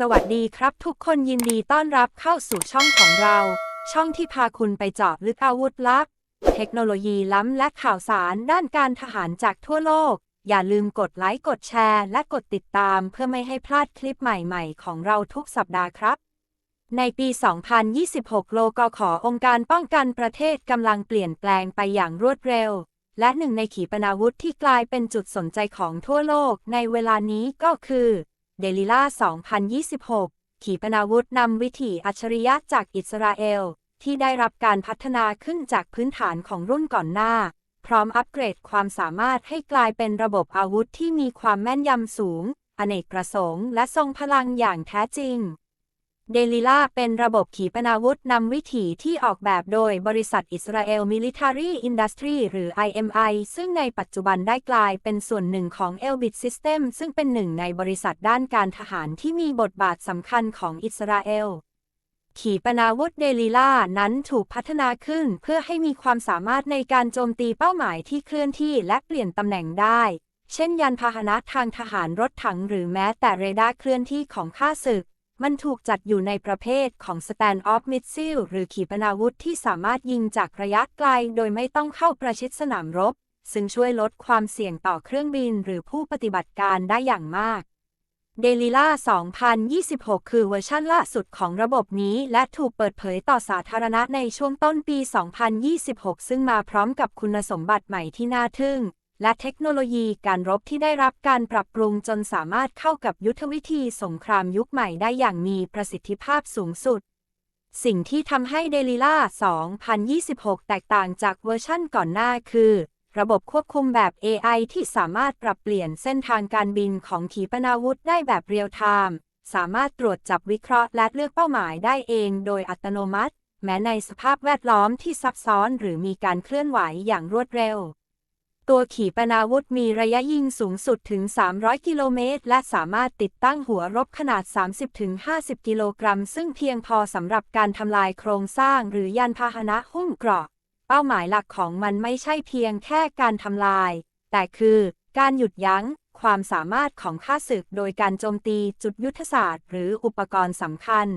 สวัสดีครับทุกคนยินดีต้อนรับเข้าสู่ช่องของเรา ช่องที่พาคุณไปเจาะลึกอาวุธลับ เทคโนโลยีล้ำและข่าวสารด้านการทหารจากทั่วโลก อย่าลืมกดไลค์กดแชร์ และกดติดตามเพื่อไม่ให้พลาดคลิปใหม่ๆ ของเราทุกสัปดาห์ครับ ในปี 2026 โลกขอองค์การป้องกันประเทศกำลังเปลี่ยนแปลงไปอย่างรวดเร็ว และหนึ่งในขีปนาวุธที่กลายเป็นจุดสนใจของทั่วโลกในเวลานี้ก็คือเดลิล่า 2026 ขีปนาวุธนำวิถีอัจฉริยะจากอิสราเอล ที่ได้รับการพัฒนาขึ้นจากพื้นฐานของรุ่นก่อนหน้า พร้อมอัปเกรดความสามารถให้กลายเป็นระบบอาวุธที่มีความแม่นยำสูง อเนกประสงค์และทรงพลังอย่างแท้จริง เดลิล่าเป็นระบบขีปนาวุธนำวิถีที่ออกแบบโดยบริษัทอิสราเอล Military Industry หรือ IMI ซึ่งในปัจจุบันได้กลายเป็นส่วนหนึ่งของ Elbit System ซึ่งเป็นหนึ่งในบริษัทด้านการทหารที่มีบทบาทสำคัญของอิสราเอล ขีปนาวุธเดลิล่านั้นถูกพัฒนาขึ้นเพื่อให้มีความสามารถในการโจมตีเป้าหมายที่เคลื่อนที่และเปลี่ยนตำแหน่งได้ เช่นยานพาหนะทางทหารรถถังหรือแม้แต่เรดาร์เคลื่อนที่ของข้าศึก มันถูกจัดอยู่ในประเภทของ Stand Off Missile หรือขีปนาวุธที่สามารถยิงจากระยะไกลโดยไม่ต้องเข้าประชิดสนามรบ ซึ่งช่วยลดความเสี่ยงต่อเครื่องบินหรือผู้ปฏิบัติการได้อย่างมากเดลิล่า 2026 คือเวอร์ชั่นล่าสุดของระบบนี้และถูกเปิดเผยต่อสาธารณะในช่วงต้นปี 2026 ซึ่งมาพร้อมกับคุณสมบัติใหม่ที่น่าทึ่ง และเทคโนโลยีการรบที่ได้รับการปรับปรุงจนสามารถเข้ากับยุทธวิธีสงครามยุคใหม่ได้อย่างมีประสิทธิภาพสูงสุด สิ่งที่ทำให้เดลิล่า 2026 แตกต่างจากเวอร์ชั่นก่อนหน้าคือ ระบบควบคุมแบบ AI ที่สามารถปรับเปลี่ยนเส้นทางการบินของขีปนาวุธได้แบบเรียลไทม์สามารถตรวจจับวิเคราะห์และเลือกเป้าหมายได้เองโดยอัตโนมัติ แม้ในสภาพแวดล้อมที่ซับซ้อนหรือมีการเคลื่อนไหวอย่างรวดเร็ว ตัวขีปนาวุธมีระยะยิงสูงสุดถึง 300 กิโลเมตร และสามารถติดตั้งหัวรบขนาด 30-50 กิโลกรัม ซึ่งเพียงพอสำหรับการทำลายโครงสร้างหรือยานพาหนะหุ้มเกราะ เป้าหมายหลักของมันไม่ใช่เพียงแค่การทำลาย แต่คือการหยุดยั้งความสามารถของข้าศึกโดยการโจมตีจุดยุทธศาสตร์ หรืออุปกรณ์สำคัญ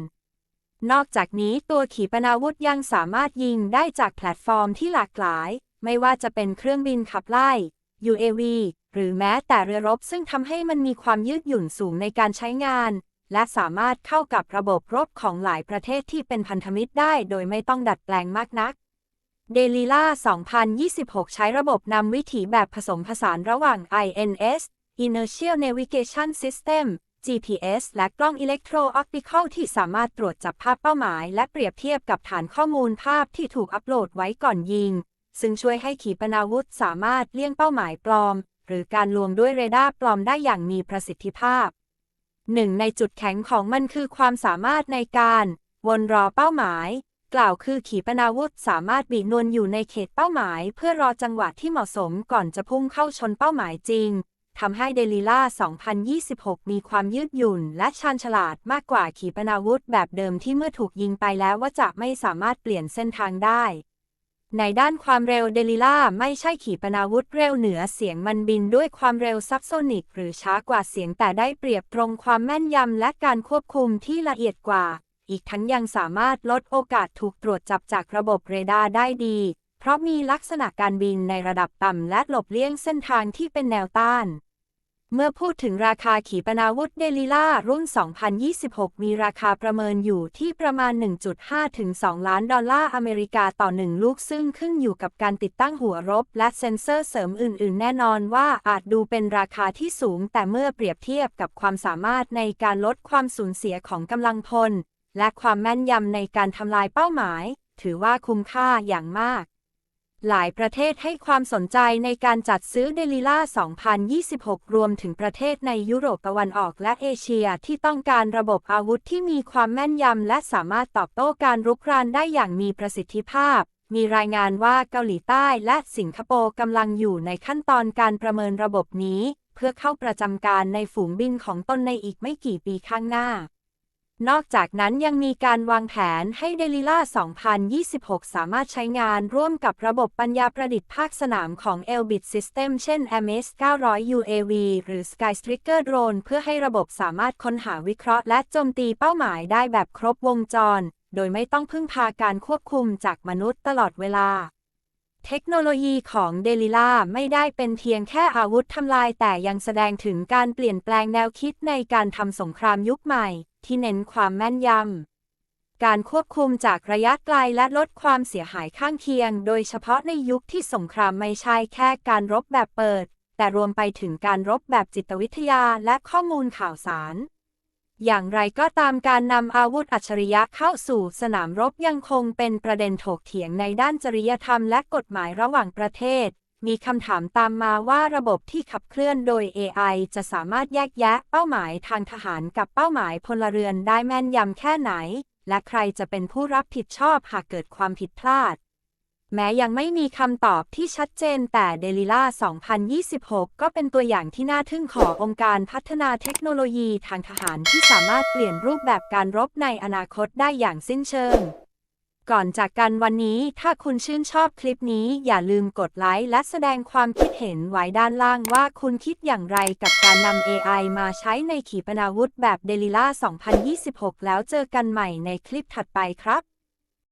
นอกจากนี้ตัวขีปนาวุธยังสามารถยิงได้จากแพลตฟอร์มที่หลากหลาย ไม่ว่าจะเป็นเครื่องบินขับไล่ UAV หรือแม้แต่เรือรบซึ่งทำให้มันมีความยืดหยุ่นสูงในการใช้งาน และสามารถเข้ากับระบบรบของหลายประเทศที่เป็นพันธมิตรได้โดยไม่ต้องดัดแปลงมากนักเดลิล่า 2026 ใช้ระบบนำวิถีแบบผสมผสานระหว่าง INS Inertial Navigation System GPS และกล้องอิเล็กโทรออปติคอลที่สามารถตรวจจับภาพเป้าหมาย และเปรียบเทียบกับฐานข้อมูลภาพที่ถูกอัปโหลดไว้ก่อนยิง ซึ่งช่วยให้ขีปนาวุธสามารถเลี่ยงเป้าหมายปลอม หรือการลวงด้วยเรดาร์ปลอมได้อย่างมีประสิทธิภาพ หนึ่งในจุดแข็งของมันคือความสามารถในการ วนรอเป้าหมาย กล่าวคือขีปนาวุธสามารถบีนวลอยู่ในเขตเป้าหมาย เพื่อรอจังหวะที่เหมาะสมก่อนจะพุ่งเข้าชนเป้าหมายจริงทำให้เดลิล่า 2026 มีความยืดหยุ่น และชาญฉลาดมากกว่าขีปนาวุธแบบเดิมที่เมื่อถูกยิงไปแล้วว่าจะไม่สามารถเปลี่ยนเส้นทางได้ ในด้านความเร็วเดลิล่าไม่ใช่ขีปนาวุธเร็วเหนือเสียงมันบินด้วยความเร็วซับโซนิก หรือช้ากว่าเสียงแต่ได้เปรียบตรงความแม่นยำและการควบคุมที่ละเอียดกว่า อีกทั้งยังสามารถลดโอกาสถูกตรวจจับจากระบบเรดาร์ได้ดี เพราะมีลักษณะการบินในระดับต่ำและหลบเลี่ยงเส้นทางที่เป็นแนวต้าน เมื่อพูดถึงราคาขีปนาวุธเดลิล่ารุ่น 2026 มีราคาประเมินอยู่ที่ประมาณ 1.5 ถึง 2 ล้านดอลลาร์อเมริกาต่อ 1 ลูกซึ่งขึ้นอยู่กับการติดตั้งหัวรบ และเซ็นเซอร์เสริมอื่น ๆ แน่นอนว่าอาจดูเป็นราคาที่สูง แต่เมื่อเปรียบเทียบกับความสามารถในการลดความสูญเสียของกำลังพล และความแม่นยำในการทำลายเป้าหมาย ถือว่าคุ้มค่าอย่างมาก หลายประเทศให้ความสนใจในการจัดซื้อเดลิล่า 2026 รวมถึงประเทศในยุโรปตะวันออกและเอเชียที่ต้องการระบบอาวุธที่มีความแม่นยำและสามารถตอบโต้การรุกรานได้อย่างมีประสิทธิภาพ มีรายงานว่าเกาหลีใต้และสิงคโปร์กำลังอยู่ในขั้นตอนการประเมินระบบนี้ เพื่อเข้าประจำการในฝูงบินของตนในอีกไม่กี่ปีข้างหน้า นอกจากนั้นยังมีการวางแผนให้เดลิล่า 2026 สามารถใช้งานร่วมกับระบบปัญญาประดิษฐ์ภาคสนามของ Elbit System เช่น MS 900 UAV หรือ Skystriker Drone เพื่อให้ระบบสามารถค้นหาวิเคราะห์และโจมตีเป้าหมายได้แบบครบวงจร โดยไม่ต้องพึ่งพาการควบคุมจากมนุษย์ตลอดเวลาเทคโนโลยีของเดลิล่าไม่ได้เป็นเพียงแค่อาวุธทำลายแต่ยังแสดงถึงการเปลี่ยนแปลงแนวคิดในการทำสงครามยุคใหม่ ที่เน้นความแม่นยำ การควบคุมจากระยะไกลและลดความเสียหายข้างเคียง โดยเฉพาะในยุคที่สงครามไม่ใช่แค่การรบแบบเปิด แต่รวมไปถึงการรบแบบจิตวิทยาและข้อมูลข่าวสาร อย่างไรก็ตามการนำอาวุธอัจฉริยะเข้าสู่สนามรบยังคงเป็นประเด็นถกเถียงในด้านจริยธรรมและกฎหมายระหว่างประเทศ มีคำถามตามมาว่าระบบที่ขับเคลื่อนโดย AI จะสามารถแยกแยะเป้าหมายทางทหารกับเป้าหมายพลเรือนได้แม่นยำแค่ไหน และใครจะเป็นผู้รับผิดชอบหากเกิดความผิดพลาด แม้ยังไม่มีคำตอบที่ชัดเจนแต่เดลิล่า 2026 ก็เป็นตัวอย่างที่น่าทึ่งขององค์การพัฒนาเทคโนโลยีทางทหารที่สามารถเปลี่ยนรูปแบบการรบในอนาคตได้อย่างสิ้นเชิง ก่อนจากกันวันนี้ถ้าคุณชื่นชอบคลิปนี้อย่าลืมกดไลค์และแสดงความคิดเห็นไว้ด้านล่างว่าคุณคิดอย่างไรกับการนำ AI มาใช้ในขีปนาวุธแบบเดลิล่า2026 แล้วเจอกันใหม่ในคลิปถัดไปครับ